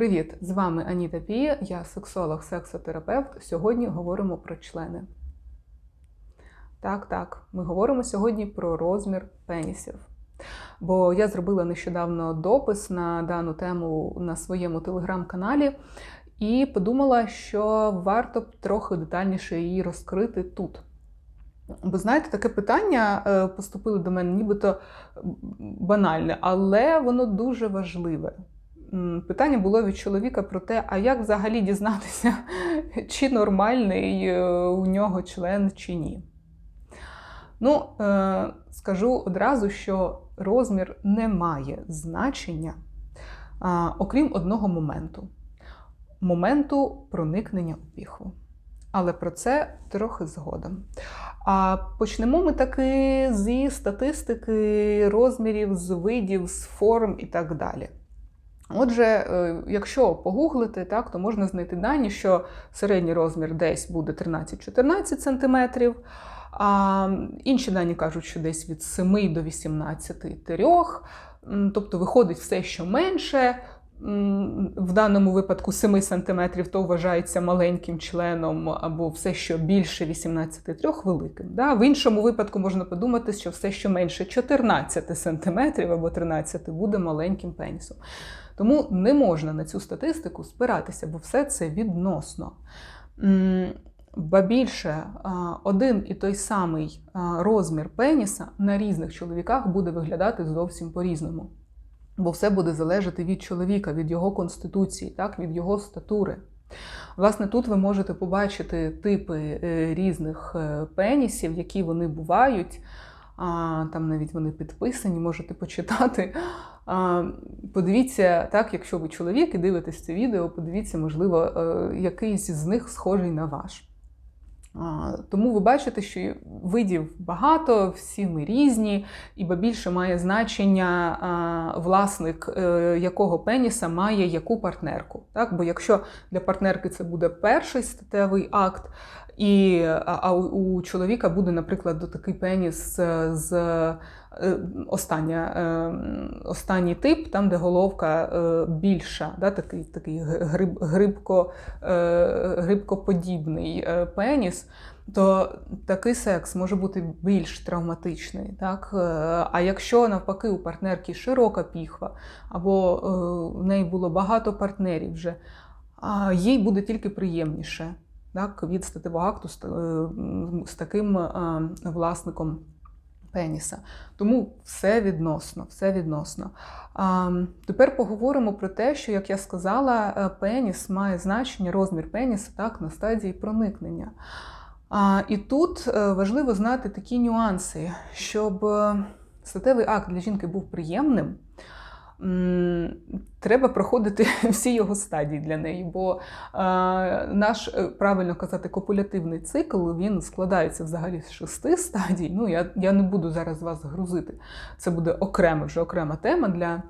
Привіт! З вами Аніта Пія, я сексолог, сексотерапевт. Сьогодні говоримо про члени. Так, так, ми говоримо сьогодні про розмір пенісів. Бо я зробила нещодавно допис на дану тему на своєму телеграм-каналі і подумала, що варто б трохи детальніше її розкрити тут. Бо знаєте, таке питання е, поступило до мене, нібито банальне, але воно дуже важливе. Питання було від чоловіка про те, а як взагалі дізнатися, чи нормальний е, у нього член, чи ні. Ну, е, скажу одразу, що розмір не має значення, окрім одного моменту моменту проникнення у піхву. Але про це трохи згодом. А почнемо ми таки зі статистики розмірів, з видів, з форм і так далі. Отже, е, якщо погуглити, так, то можна знайти дані, що середній розмір десь буде 13-14 см, а інші дані кажуть, що десь від 7 до 18 трьох. Тобто виходить все, що менше. В даному випадку 7 см то вважається маленьким членом, або все, що більше 18,3 великим. Да? В іншому випадку можна подумати, що все, що менше 14 см або 13 буде маленьким пенісом. Тому не можна на цю статистику спиратися, бо все це відносно. Ба більше, один і той самий розмір пеніса на різних чоловіках буде виглядати зовсім по-різному. Бо все буде залежати від чоловіка, від його конституції, так, від його статури. Власне, тут ви можете побачити типи е, різних е, пенісів, які вони бувають. Там навіть вони підписані, можете почитати. Подивіться, так, якщо ви чоловік і дивитесь це відео, подивіться, можливо, е, якийсь з них схожий на ваш. Тому ви бачите, що видів багато, всі ми різні, і більше має значення власник е, якого пеніса має яку партнерку. Так? Бо якщо для партнерки це буде перший статевий акт, і, а, у, чоловіка буде, наприклад, такий пеніс з, з е, остання, е, останній тип, там, де головка е, більша, да, такий, такий гриб, грибко, е, грибкоподібний е, пеніс, то такий секс може бути більш травматичний. Так? Е, А якщо навпаки у партнерки широка піхва, або е, в неї було багато партнерів вже, їй буде тільки приємніше так, від статевого акту з, е, таким е, власником пеніса. Тому все відносно, все відносно. А, Тепер поговоримо про те, що, як я сказала, е, пеніс має значення, розмір пеніса так, на стадії проникнення. А, І тут важливо знати такі нюанси, щоб статевий акт для жінки був приємним. Треба проходити всі його стадії для неї, бо е, наш, е, правильно казати, копулятивний цикл він складається взагалі з шести стадій. Ну, я, я не буду зараз вас грузити. Це буде окрема вже окрема тема для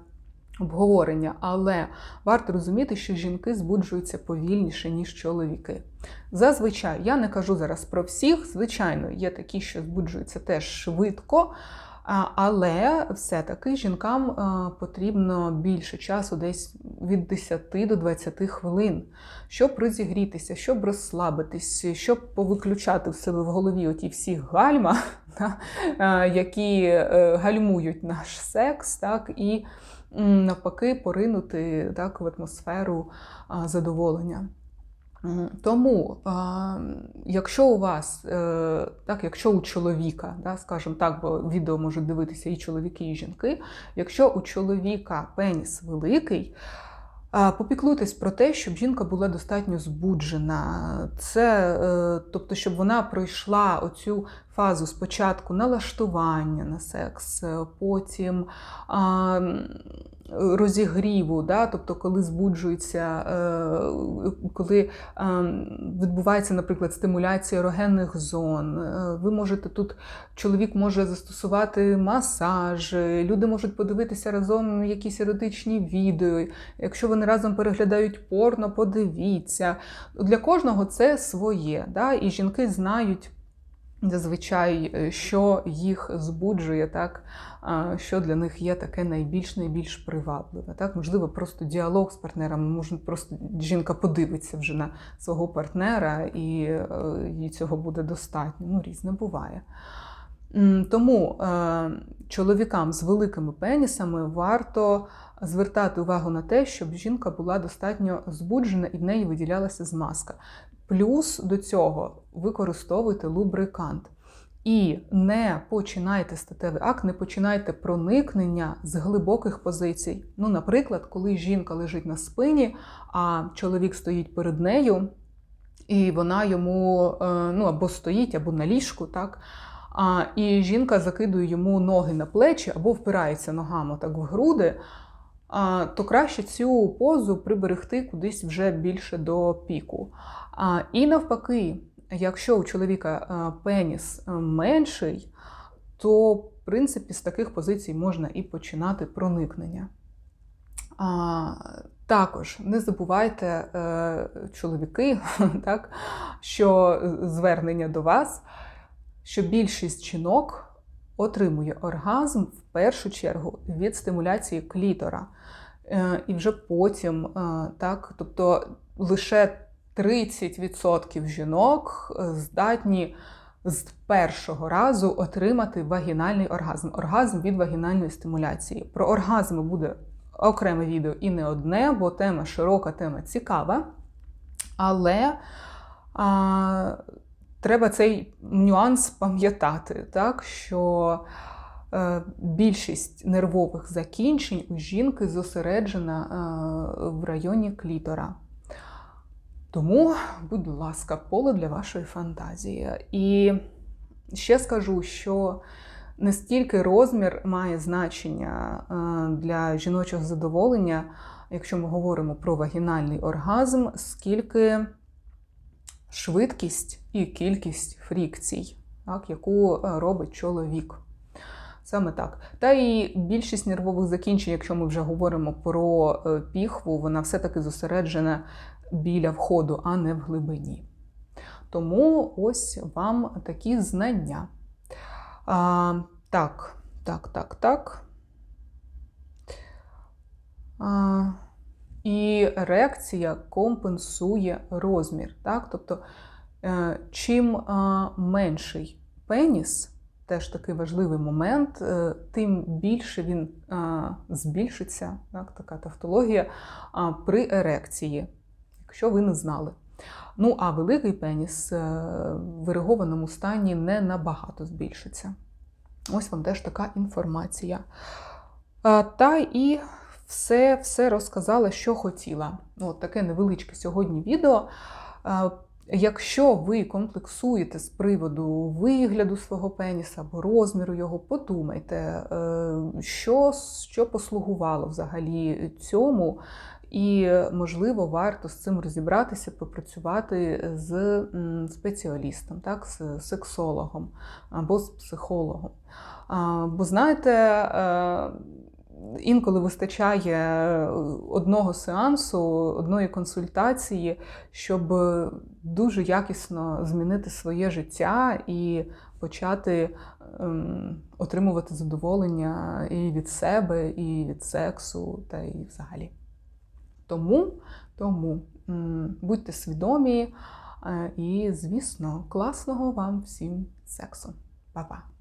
обговорення, але варто розуміти, що жінки збуджуються повільніше, ніж чоловіки. Зазвичай, я не кажу зараз про всіх, звичайно, є такі, що збуджуються теж швидко. Але все-таки жінкам потрібно більше часу, десь від 10 до 20 хвилин, щоб розігрітися, щоб розслабитись, щоб повиключати в себе в голові оті всі гальма, які е, гальмують наш секс, так, і навпаки поринути так, в атмосферу задоволення. Тому, якщо у вас, е, так, якщо у чоловіка, да, скажімо так, бо відео можуть дивитися і чоловіки, і жінки, якщо у чоловіка пеніс великий, попіклуйтесь про те, щоб жінка була достатньо збуджена. Це, е, тобто, щоб вона пройшла оцю фазу спочатку налаштування на секс, е, потім розігріву, да? тобто, коли збуджується, е, коли е, відбувається, наприклад, стимуляція ерогенних зон. Е, Ви можете тут, чоловік може застосувати масаж, люди можуть подивитися разом якісь еротичні відео. Якщо вони разом переглядають порно, подивіться. Для кожного це своє. Да? І жінки знають. Зазвичай, е, що їх збуджує, так, що для них є таке найбільш найбільш привабливе. Так? Можливо, просто діалог з партнером, може, просто жінка подивиться вже на свого партнера, і е, їй цього буде достатньо. Ну, різне буває. Тому е, чоловікам з великими пенісами варто звертати увагу на те, щоб жінка була достатньо збуджена і в неї виділялася змазка. Плюс до цього використовуйте лубрикант. І не починайте статевий акт, не починайте проникнення з глибоких позицій. Ну, наприклад, коли жінка лежить на спині, а чоловік стоїть перед нею, і вона йому е, ну, або стоїть, або на ліжку, так? А, і жінка закидує йому ноги на плечі або впирається ногами так в груди, то краще цю позу приберегти кудись вже більше до піку. І навпаки, якщо у чоловіка пеніс менший, то в принципі з таких позицій можна і починати проникнення. Також не забувайте, е, чоловіки, так, що звернення до вас, що більшість жінок отримує оргазм в першу чергу від стимуляції клітора. Е, І вже потім, е, так, тобто лише 30% жінок е, здатні з першого разу отримати вагінальний оргазм, оргазм від вагінальної стимуляції. Про оргазми буде окреме відео і не одне, бо тема широка, тема цікава. Але а, треба цей нюанс пам'ятати, так, що е, більшість нервових закінчень у жінки зосереджена е, в районі клітора. Тому, будь ласка, поле для вашої фантазії. І ще скажу, що не стільки розмір має значення е, для жіночого задоволення, якщо ми говоримо про вагінальний оргазм, скільки швидкість і кількість фрікцій, так, яку е, робить чоловік. Саме так. Та і більшість нервових закінчень, якщо ми вже говоримо про е, піхву, вона все-таки зосереджена біля входу, а не в глибині. Тому ось вам такі знання. А, Так, так, так, так. А, І реакція компенсує розмір. Так? Тобто, е, чим менший пеніс, теж такий важливий момент, е, тим більше він збільшиться, так, така тавтологія, при ерекції, якщо ви не знали. Ну, а великий пеніс е, в ерегованому стані не набагато збільшиться. Ось вам теж така інформація. Та і все все розказала, що хотіла. Ну, от таке невеличке сьогодні відео. Якщо ви комплексуєте з приводу вигляду свого пеніса або розміру його, подумайте, е, що, що послугувало взагалі цьому. І, можливо, варто з цим розібратися, попрацювати з спеціалістом, так, з сексологом або з психологом. Бо знаєте, е, інколи вистачає одного сеансу, одної консультації, щоб дуже якісно змінити своє життя і почати ем, отримувати задоволення і від себе, і від сексу, та і взагалі. Тому, тому будьте свідомі е, і, звісно, класного вам всім сексу. Па-па!